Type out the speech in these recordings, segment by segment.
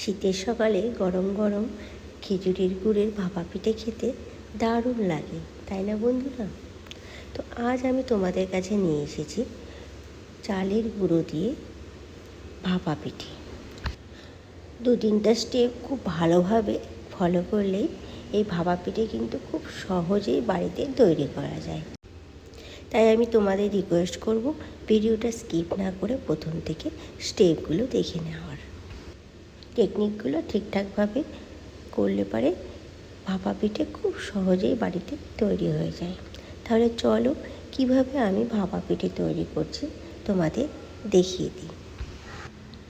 শীতের সকালে গরম গরম খিচুড়ির গুড়ের ভাপা পিঠে খেতে দারুণ লাগে, তাই না বন্ধুরা? তো আজ আমি তোমাদের কাছে নিয়ে এসেছি চালের গুঁড়ো দিয়ে ভাপা পিঠে। দু তিনটা স্টেপ খুব ভালোভাবে ফলো করলেই এই ভাপা পিঠে কিন্তু খুব সহজেই বাড়িতে তৈরি করা যায়। তাই আমি তোমাদের রিকোয়েস্ট করব ভিডিওটা স্কিপ না করে প্রথম থেকে স্টেপগুলো দেখে নেওয়ার টেকনিকগুলো ঠিকঠাকভাবে করলে পারে ভাপা পিঠে খুব সহজেই বাড়িতে তৈরি হয়ে যায়। তাহলে চলো কীভাবে আমি ভাপা পিঠে তৈরি করছি তোমাদের দেখিয়ে দিই।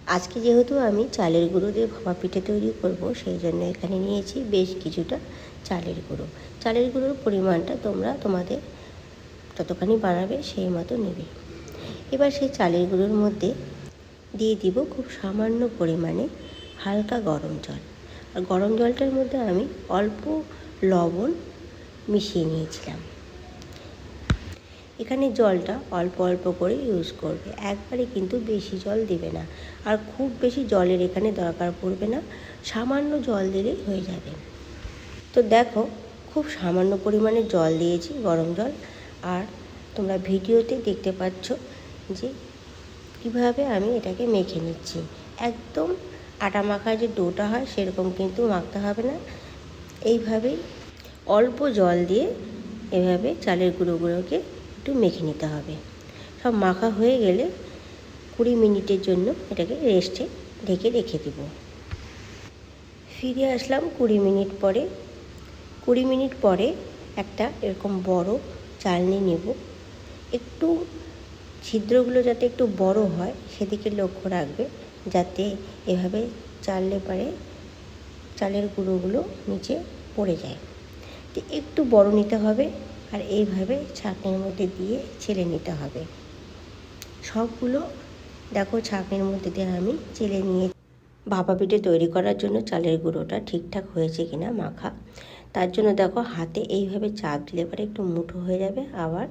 আজকে যেহেতু আমি চালের গুঁড়ো দিয়ে ভাপা পিঠে তৈরি করব, সেই জন্য এখানে নিয়েছি বেশ কিছুটা চালের গুঁড়ো। চালের গুঁড়োর পরিমাণটা তোমরা তোমাদের যতখানি বানাবে সেই মতো নেবে। এবার সেই চালের গুঁড়োর মধ্যে দিয়ে দিব খুব সামান্য পরিমাণে হালকা গরম জল। আর গরম জলটার মধ্যে আমি অল্প লবণ মিশিয়ে নিয়েছিলাম। এখানে জলটা অল্প অল্প করে ইউজ করবে। একবারে কিন্তু বেশি জল দেবে না। আর খুব বেশি জলের এখানে দরকার পড়বে না। সামান্য জল দিলেই হয়ে যাবে। তো দেখো, খুব সামান্য পরিমাণে জল দিয়েছি, গরম জল। আর তোমরা ভিডিওতে দেখতে পাচ্ছ যে কীভাবে আমি এটাকে মেখে নিচ্ছি। একদম আটা মাখা যে ডোটা হয়, সেরকম কিন্তু মাখতে হবে না। এইভাবেই অল্প জল দিয়ে এভাবে চালের গুঁড়োগুলোকে একটু মেখে নিতে হবে। সব মাখা হয়ে গেলে কুড়ি মিনিটের জন্য এটাকে রেস্টে ঢেকে রেখে দেব। ফিরে আসলাম কুড়ি মিনিট পরে। কুড়ি মিনিট পরে একটা এরকম বড় চালনি নেব। একটু ছিদ্রগুলো যাতে একটু বড় হয়, সেদিকে লক্ষ্য রাখবে। যাতে এভাবে চাললে পারে, চালের গুঁড়োগুলো নিচে পড়ে যায়। তো একটু বড় নিতে হবে আর এইভাবে ছাঁকনির মধ্যে দিয়ে ছেলে নিতে হবে। সবগুলো, দেখো ছাঁকনির মধ্যে দিয়ে আমি চেলে নিয়ে ভাপা পিঠে তৈরি করার জন্য চালের গুঁড়োটা ঠিকঠাক হয়েছে কিনা মাখা। তার জন্য দেখো হাতে এইভাবে চাপ দিলে পরে একটু মুঠো হয়ে যাবে, আবার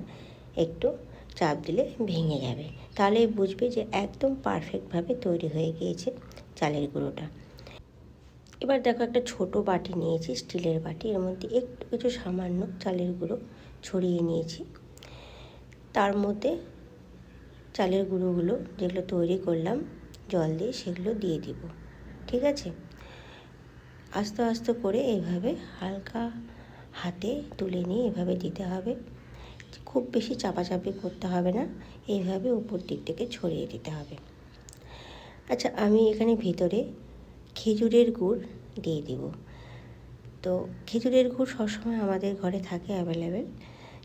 একটু চাপ দিলে ভেঙে যাবে। তাহলে বুঝবে যে একদম পারফেক্টভাবে তৈরি হয়ে গিয়েছে চালের গুঁড়োটা। এবার দেখো একটা ছোট বাটি নিয়েছি, স্টিলের বাটি। এর মধ্যে একটু কিছু সামান্য চালের গুঁড়ো ছড়িয়ে নিয়েছি। তার মধ্যে চালের গুঁড়োগুলো যেগুলো তৈরি করলাম, জল দিয়ে সেগুলো দিয়ে দিব। ঠিক আছে? আস্তে আস্তে করে এইভাবে হালকা হাতে তুলে নিয়ে এভাবে দিতে হবে। খুব বেশি চাপাচাপি করতে হবে না। এইভাবে উপর দিক থেকে ছড়িয়ে দিতে হবে। আচ্ছা আমি এখানে ভিতরে খেজুরের গুড় দিয়ে দিব। তো খেজুরের গুড় সবসময় আমাদের ঘরে থাকে অ্যাভেলেবেল।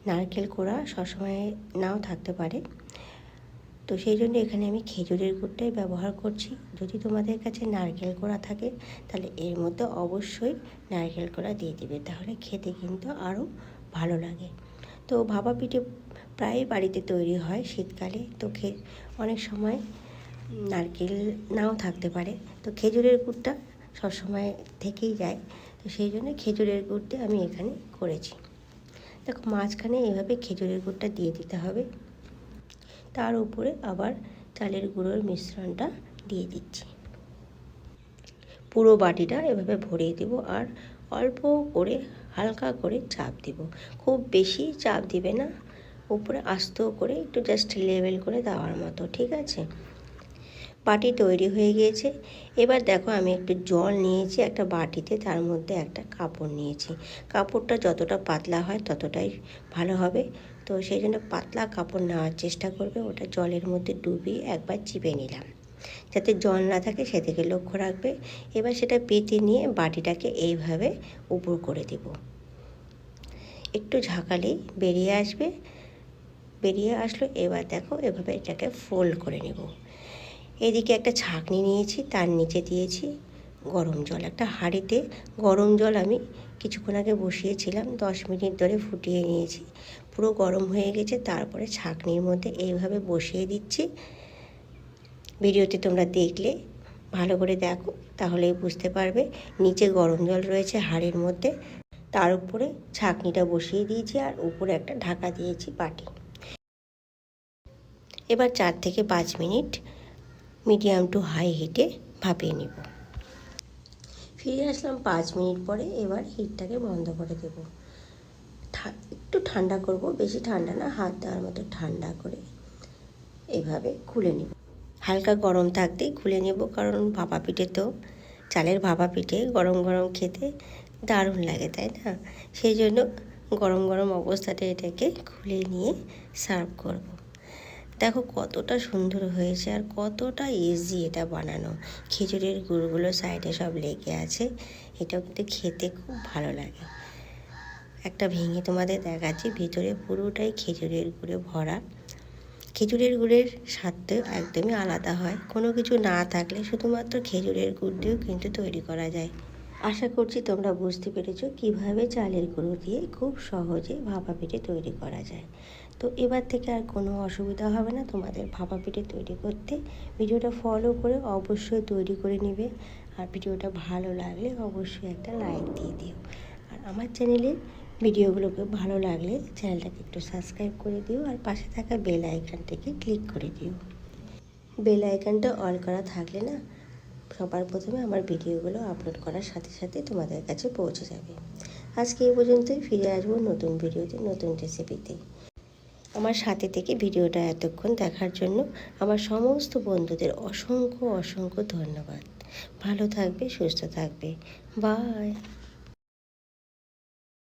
নারকেল কোড়া সবসময় নাও থাকতে পারে। তো সেই জন্য এখানে আমি খেজুরের গুড়টাই ব্যবহার করছি। যদি তোমাদের কাছে নারকেল কোড়া থাকে, তাহলে এর মধ্যে অবশ্যই নারকেল কোড়া দিয়ে দিবে। তাহলে খেতে কিন্তু আরও ভালো লাগে। তো ভাপা পিঠে প্রায় বাড়িতে তৈরি হয় শীতকালে। তো খে, অনেক সময় নারকেল নাও থাকতে পারে। তো খেজুরের গুড়টা সবসময় থেকেই যায়। তো সেই জন্য খেজুরের গুড়টা আমি এখানে করেছি। দেখো, মাঝখানে এভাবে খেজুরের গুড়টা দিয়ে দিতে হবে। তার উপরে আবার চালের গুঁড়োর মিশ্রণটা দিয়ে দিচ্ছি। পুরো বাটিটা এভাবে ভরিয়ে দেব। আর অল্প করে হালকা করে চাপ দিব। খুব বেশি চাপ দিবে না। উপরে আস্ত করে একটু জাস্ট লেভেল করে দেওয়ার মতো, ঠিক আছে? বাটি তৈরি হয়ে গিয়েছে। এবার দেখো আমি একটু জল নিয়েছি, একটা বাটিতে, তার মধ্যে একটা কাপড় নিয়েছি। কাপড়টা যতটা পাতলা হয় ততটাই ভালো হবে। তো সেই জন্য পাতলা কাপড় নেওয়ার চেষ্টা করবে, ওটা জলের মধ্যে ডুবিয়ে একবার চিপে নিলাম। যাতে জল না থাকে সেদিকে লক্ষ্য রাখবে। এবার সেটা পেতে নিয়ে বাটিটাকে এইভাবে উপর করে দেব। একটু ঝাঁকালেই বেরিয়ে আসবে। বেরিয়ে আসলো, এবার দেখো এভাবে এটাকে ফোল্ড করে নেব। এদিকে একটা ছাঁকনি নিয়েছি, তার নিচে দিয়েছি গরম জল। একটা হাঁড়িতে গরম জল আমি কিছুক্ষণ আগে বসিয়েছিলাম, দশ মিনিট ধরে ফুটিয়ে নিয়েছি। পুরো গরম হয়ে গেছে, তারপরে ছাঁকনির মধ্যে এইভাবে বসিয়ে দিচ্ছি। ভিডিওতে তোমরা দেখলে, ভালো করে দেখো, তাহলেই বুঝতে পারবে। নিচে গরম জল রয়েছে হাঁড়ির মধ্যে। তার উপরে ছাঁকনিটা বসিয়ে দিয়েছি আর উপরে একটা ঢাকা দিয়েছি বাটি। এবার চার থেকে পাঁচ মিনিট মিডিয়াম টু হাই হিটে ভাপিয়ে নেব। ফিরে আসলাম পাঁচ মিনিট পরে, এবার হিটটাকে বন্ধ করে দেবো। একটু ঠান্ডা করব, বেশি ঠান্ডা না, হাত দেওয়ার মতো ঠান্ডা করে এভাবে খুলে নিব। হালকা গরম থাকতেই খুলে নেব, কারণ ভাপা পিঠে তো। চালের ভাপা পিঠে গরম গরম খেতে দারুণ লাগে, তাই না? সেই জন্য গরম গরম অবস্থাতে এটাকে খুলে নিয়ে সার্ভ করব। দেখো কতটা সুন্দর হয়েছে আর কতটা ইজি এটা বানানো। খেজুরের গুড়গুলো সাইডে সব লেগে আছে, এটাও কিন্তু খেতে খুব ভালো লাগে। একটা ভেঙে তোমাদের দেখাচ্ছি, ভিতরে পুরোটাই খেজুরের গুড়ে ভরা। খেজুরের গুড়ের স্বাদটা একদমই আলাদা হয়। কোনো কিছু না থাকলে শুধুমাত্র খেজুরের গুড় দিয়েও কিন্তু তৈরি করা যায়। আশা করছি তোমরা বুঝতে পেরেছ কীভাবে চালের গুঁড়ো দিয়ে খুব সহজে ভাপা পিঠে তৈরি করা যায়। তো এবার থেকে আর কোনো অসুবিধা হবে না তোমাদের ভাপা পিঠে তৈরি করতে। ভিডিওটা ফলো করে অবশ্যই তৈরি করে নেবে। আর ভিডিওটা ভালো লাগলে অবশ্যই একটা লাইক দিয়ে দিও। আর আমার চ্যানেলে ভিডিওগুলোকে ভালো লাগলে চ্যানেলটাকে একটু সাবস্ক্রাইব করে দিও আর পাশে থাকা বেল আইকনটাকে ক্লিক করে দিও। বেল আইকনটা অল করা থাকলে না সবার প্রথমে আমার ভিডিওগুলো আপলোড করার সাথে সাথে তোমাদের কাছে পৌঁছে যাবে। আজকে এই পর্যন্তই, ফিরে আসব নতুন ভিডিওতে, নতুন রেসিপিতে আমার সাথে থেকে ভিডিওটা এতক্ষণ দেখার জন্য আমার সমস্ত বন্ধুদের অসংখ্য অসংখ্য ধন্যবাদ। ভালো থাকবে, সুস্থ থাকবে। বাই